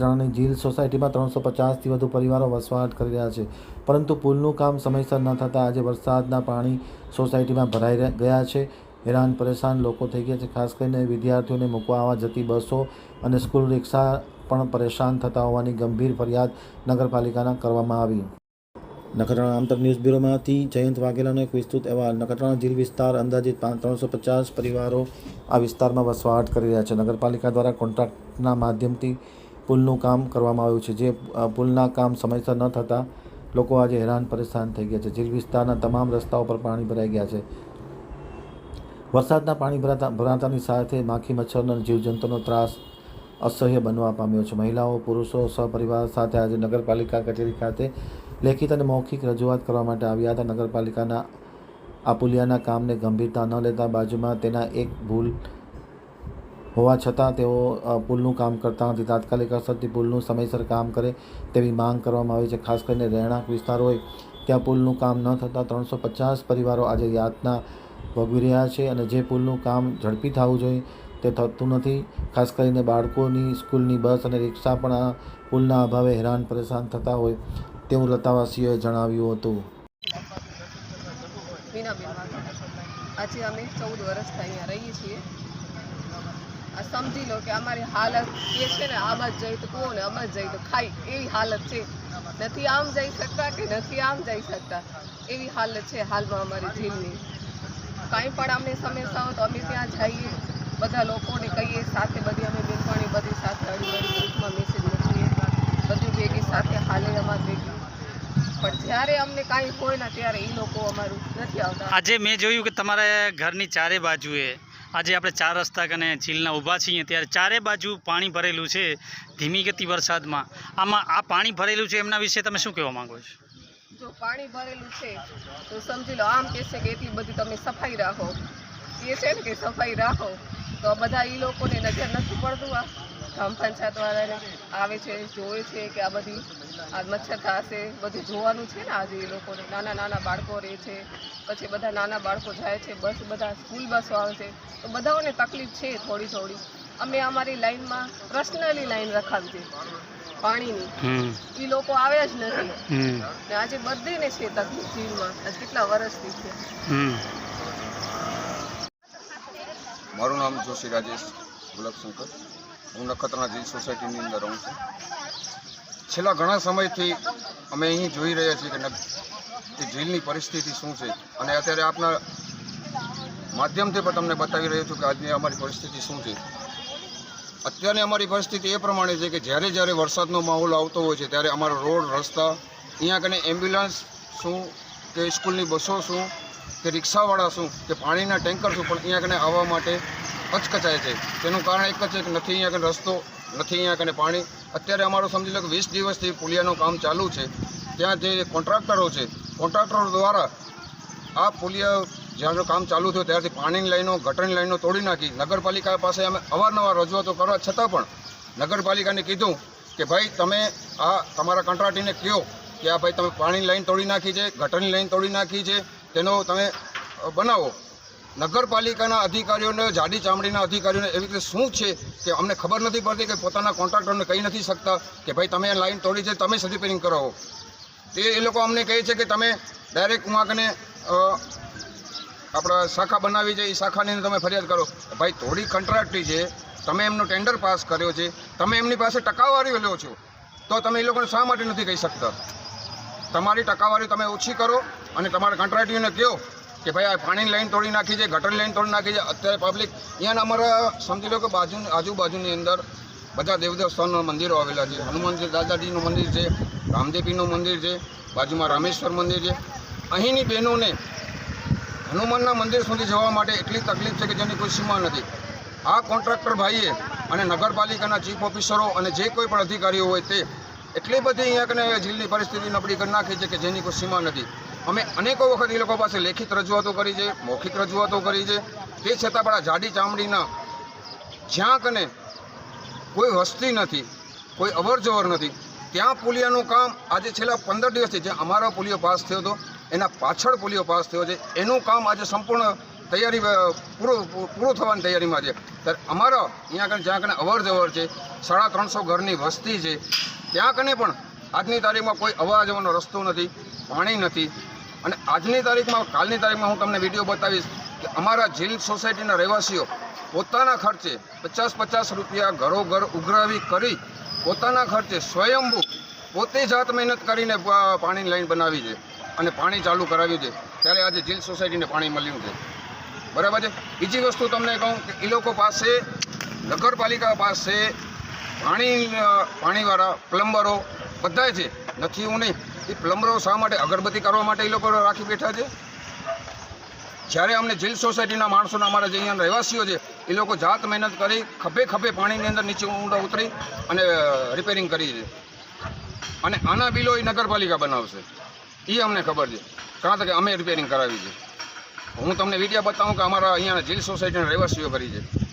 નખત્રાણાની જીલ સોસાયટીમાં ત્રણસો પચાસથી વધુ પરિવારો વસવાટ કરી રહ્યા છે. પરંતુ પુલનું કામ સમયસર ન થતાં આજે વરસાદના પાણી સોસાયટીમાં ભરાઈ ગયા છે. હેરાન, પરેશાન લોકો થઈ ગયા છે. ખાસ કરીને વિદ્યાર્થીઓને મૂકવા આવવા જતી બસો અને સ્કૂલ રિક્ષા પણ પરેશાન થતા હોવાની ગંભીર ફરિયાદ નગરપાલિકાના કરવામાં આવી. નખત્રાણા આમતક ન્યૂઝ બ્યુરોમાંથી જયંત વાઘેલાનો એક વિસ્તૃત અહેવાલ. નખત્રાણા જીલ વિસ્તાર અંદાજિત ત્રણસો પચાસ પરિવારો આ વિસ્તારમાં વસવાટ કરી રહ્યા છે. નગરપાલિકા દ્વારા કોન્ટ્રાક્ટના માધ્યમથી પુલનું કામ કરવામાં આવ્યું છે. જે પુલના કામ સમયસર ન થતાં લોકો આજે હેરાન પરેશાન થઈ ગયા છે. જીલ વિસ્તારના તમામ રસ્તાઓ પર પાણી ભરાઈ ગયા છે. વરસાદના પાણી ભરાતા, ભરાતાની સાથે માખી મચ્છરનો જીવજંતુનો ત્રાસ અસહ્ય બનવા પામ્યો છે. મહિલાઓ, પુરુષો સહપરિવાર સાથે આજે નગરપાલિકા કચેરી ખાતે લેખિત અને મૌખિક રજૂઆત કરવા માટે આવ્યા હતા. નગરપાલિકાના આ પુલિયાના કામને ગંભીરતા ન લેતા બાજુમાં તેના એક ભૂલ હોવા છતાં તેઓ પુલનું કામ કરતા નથી. તાત્કાલિક અસરથી પુલનું સમયસર કામ કરે તેવી માંગ કરવામાં આવી છે. ખાસ કરીને રહેણાંક વિસ્તાર હોય, ત્યાં પુલનું કામ ન થતાં ત્રણસો પચાસ પરિવારો આજે યાતના ભોગવી રહ્યા છે અને જે પુલનું કામ ઝડપી થવું જોઈએ તે થતું નથી. ખાસ કરીને બાળકોની સ્કૂલની બસ અને રિક્ષા પણ આ પુલના અભાવે હેરાન પરેશાન થતા હોય તેવું લતાવાસીઓએ જણાવ્યું હતું. આજે અમે ચૌદ વર્ષથી અહીંયા રહીએ છીએ. સમજી લો કે અમારી હાલત એ છે ને, આમ જઈ તો કહો ને, આમાં જઈ તો ખાઈ, એવી હાલત છે. નથી આમ જઈ શકતા કે નથી આમ જઈ શકતા? એવી હાલત છે હાલમાં અમારી જીવની કાંઈ પણ અમને સમસ્યા હોય તો અમે ત્યાં જઈએ. બધા લોકોને કહીએ, સાથે બધી અમે બેનપણી બધી સાથે અડી અડી ગ્રુપમાં મેસેજ મૂકીએ. બધું ભેગી સાથે હાલે અમારે ભેગી પણ જ્યારે અમને કાંઈ હોય ને ત્યારે એ લોકો અમારું નથી આવતા. આજે મેં જોયું કે તમારે ઘરની ચારે બાજુએ આજે આપણે ચાર રસ્તા કને ઝીલના ઊભા છીએ. ત્યારે ચારે બાજુ પાણી ભરેલું છે ધીમી ગતિ વરસાદમાં. આમાં આ પાણી ભરેલું છે એમના વિશે તમે શું કહેવા માંગો છો? જો પાણી ભરેલું છે, તો સમજી લો, આમ કહેશે કે એટલી બધી તમે સફાઈ રાખો. એ છે ને કે સફાઈ રાખો, તો બધા એ લોકોને નજર નથી પડતું આ ગ્રામ પંચાયત વાળાને આવે છે, જોવે છે કે આ બધી આ મચ્છર થશે બધું જોવાનું છે ને આજે એ લોકોને. નાના નાના બાળકો રહે છે પછી બધા નાના બાળકો જાય છે બસ બધા સ્કૂલ બસો આવે છે. તો બધાઓને તકલીફ છે થોડી થોડી. અમે અમારી લાઈનમાં પર્સનલી લાઈન રખાવી છે પાણીની એ લોકો આવ્યા જ નથી. હમ. ને આજે બધીને છે તકલીફ જીવમાં. આજે કેટલા વર્ષથી છે. હમ. મારું નામ જોશી રાજેશ ગુલાબશંકર. હું નખત્રાણા જીલ સોસાયટીની અંદર રહું છું. છેલ્લા ઘણા સમયથી અમે અહીં જોઈ રહ્યા છીએ કે જેલની પરિસ્થિતિ શું છે. અને અત્યારે આપના માધ્યમથી પણ તમને બતાવી રહ્યો છું કે આજની અમારી પરિસ્થિતિ શું છે. અત્યારની અમારી પરિસ્થિતિ એ પ્રમાણે છે કે જ્યારે જ્યારે વરસાદનો માહોલ આવતો હોય છે, ત્યારે અમારા રોડ, રસ્તા, અહીંયા કને એમ્બ્યુલન્સ શું, કે સ્કૂલની બસો શું, કે રિક્ષાવાળા શું, કે પાણીના ટેન્કર શું, પણ અહીંયા કને આવવા માટે અચકચાય છે. તેનું કારણ એક જ છે કે નથી અહીંયા કને રસ્તો, નથી અહીંયા કને પાણી. અત્યારે અમારું સમજી લો કે વીસ દિવસથી પુલિયાનું કામ ચાલુ છે. ત્યાં જે કોન્ટ્રાક્ટરો છે, કોન્ટ્રાક્ટરો દ્વારા આ પુલિયા જ્યાંનું કામ ચાલુ થયું ત્યારથી પાણીની લાઈનો, ગટરની લાઈનો તોડી નાખી. નગરપાલિકા પાસે અમે અવારનવાર રજૂઆતો કરવા છતાં પણ નગરપાલિકાને કીધું કે ભાઈ તમે આ તમારા કંટ્રાટીને કહો કે આ ભાઈ તમે પાણીની લાઈન તોડી નાખી છે, ગટરની લાઈન તોડી નાખી છે, તેનો તમે બનાવો. નગરપાલિકાના અધિકારીઓને, જાડી ચામડીના અધિકારીઓને એવી રીતે શું છે કે અમને ખબર નથી પડતી કે પોતાના કોન્ટ્રાક્ટરને કહી નથી શકતા કે ભાઈ તમે લાઈન તોડી છે, તમે જ પેરિંગ કરાવો તે એ લોકો અમને કહે છે કે તમે ડાયરેક્ટ ઉમાકને આપણા શાખા બનાવી છે, એ શાખાની તમે ફરિયાદ કરો. ભાઈ, થોડી કંટ્રાક્ટી છે, તમે એમનો ટેન્ડર પાસ કર્યો છે, તમે એમની પાસે ટકાવારી લો છો, તો તમે એ લોકોને શા માટે નથી કહી શકતા? તમારી ટકાવારી તમે ઓછી કરો અને તમારા કંટ્રાક્ટીઓને કહો. કે ભાઈ આ પાણીની લાઈન તોડી નાખી છે ગટરની લાઈન તોડી નાખી છે. અત્યારે પબ્લિક અહીંયાના અમારા સમજી લો કે બાજુ આજુબાજુની અંદર બધા દેવદેવસ્થાનના મંદિરો આવેલા છે. હનુમાનજી દાદાજીનું મંદિર છે, રામદેવીનું મંદિર છે, બાજુમાં રામેશ્વર મંદિર છે. અહીંની બહેનોને હનુમાનના મંદિર સુધી જવા માટે એટલી તકલીફ છે કે જેની કોઈ સીમા નથી. આ કોન્ટ્રાક્ટર ભાઈએ અને નગરપાલિકાના ચીફ ઓફિસરો અને જે કોઈ પણ અધિકારીઓ હોય તે એટલી બધી અહીંયા કને જીલની પરિસ્થિતિ નબળી કરી નાખી છે કે જેની કોઈ સીમા નથી. અમે અનેકો વખત એ લોકો પાસે લેખિત રજૂઆતો કરી છે, મૌખિક રજૂઆતો કરી છે. તે છતાં પણ આ જાડી ચામડીના જ્યાં કને કોઈ વસ્તી નથી, કોઈ અવરજવર નથી. ત્યાં પુલિયાનું કામ આજે છેલ્લા પંદર દિવસથી જે અમારો પુલિયો પાસ થયો હતો, એના પાછળ પુલિયો પાસ થયો છે. એનું કામ આજે સંપૂર્ણ તૈયારી પૂરું, પૂરો થવાની તૈયારીમાં છે. ત્યારે અમારો અહીંયા આગળ જ્યાં કને અવરજવર છે, સાડા ત્રણસો ઘરની વસ્તી છે. ત્યાં કને પણ આજની તારીખમાં કોઈ અવાજવાનો રસ્તો નથી, પાણી નથી. અને આજની તારીખમાં, કાલની તારીખમાં હું તમને વીડિયો બતાવીશ કે અમારા જીલ સોસાયટીના રહેવાસીઓ પોતાના ખર્ચે પચાસ પચાસ રૂપિયા ઘરો ઘર ઉઘરાવી કરી પોતાના ખર્ચે સ્વયંભૂ પોતે જાત મહેનત કરીને પાણીની લાઈન બનાવી છે અને પાણી ચાલુ કરાવ્યું છે. ત્યારે આજે જીલ સોસાયટીને પાણી મળ્યું છે. બરાબર છે? બીજી વસ્તુ તમને કહું કે એ લોકો પાસે, નગરપાલિકા પાસે પાણી પાણીવાળા, પ્લમ્બરો બધાય છે. નથી હું નહીં. એ પ્લમ્બરો શા માટે અગરબત્તી કરવા માટે એ લોકો રાખી બેઠા છે? જ્યારે અમને જીલ સોસાયટીના માણસોના અમારા જે અહીંયા રહેવાસીઓ છે એ લોકો જાત મહેનત કરી ખભે ખભે પાણીની અંદર નીચે ઊંડા ઉતરી અને રિપેરિંગ કરી છે. અને આના બિલો એ નગરપાલિકા બનાવશે. એ અમને ખબર છે. કારણ કે અમે રિપેરિંગ કરાવી છે. હું તમને વીડિયો બતાવું કે અમારા અહીંયાના જીલ સોસાયટીના રહેવાસીઓ કરી છે.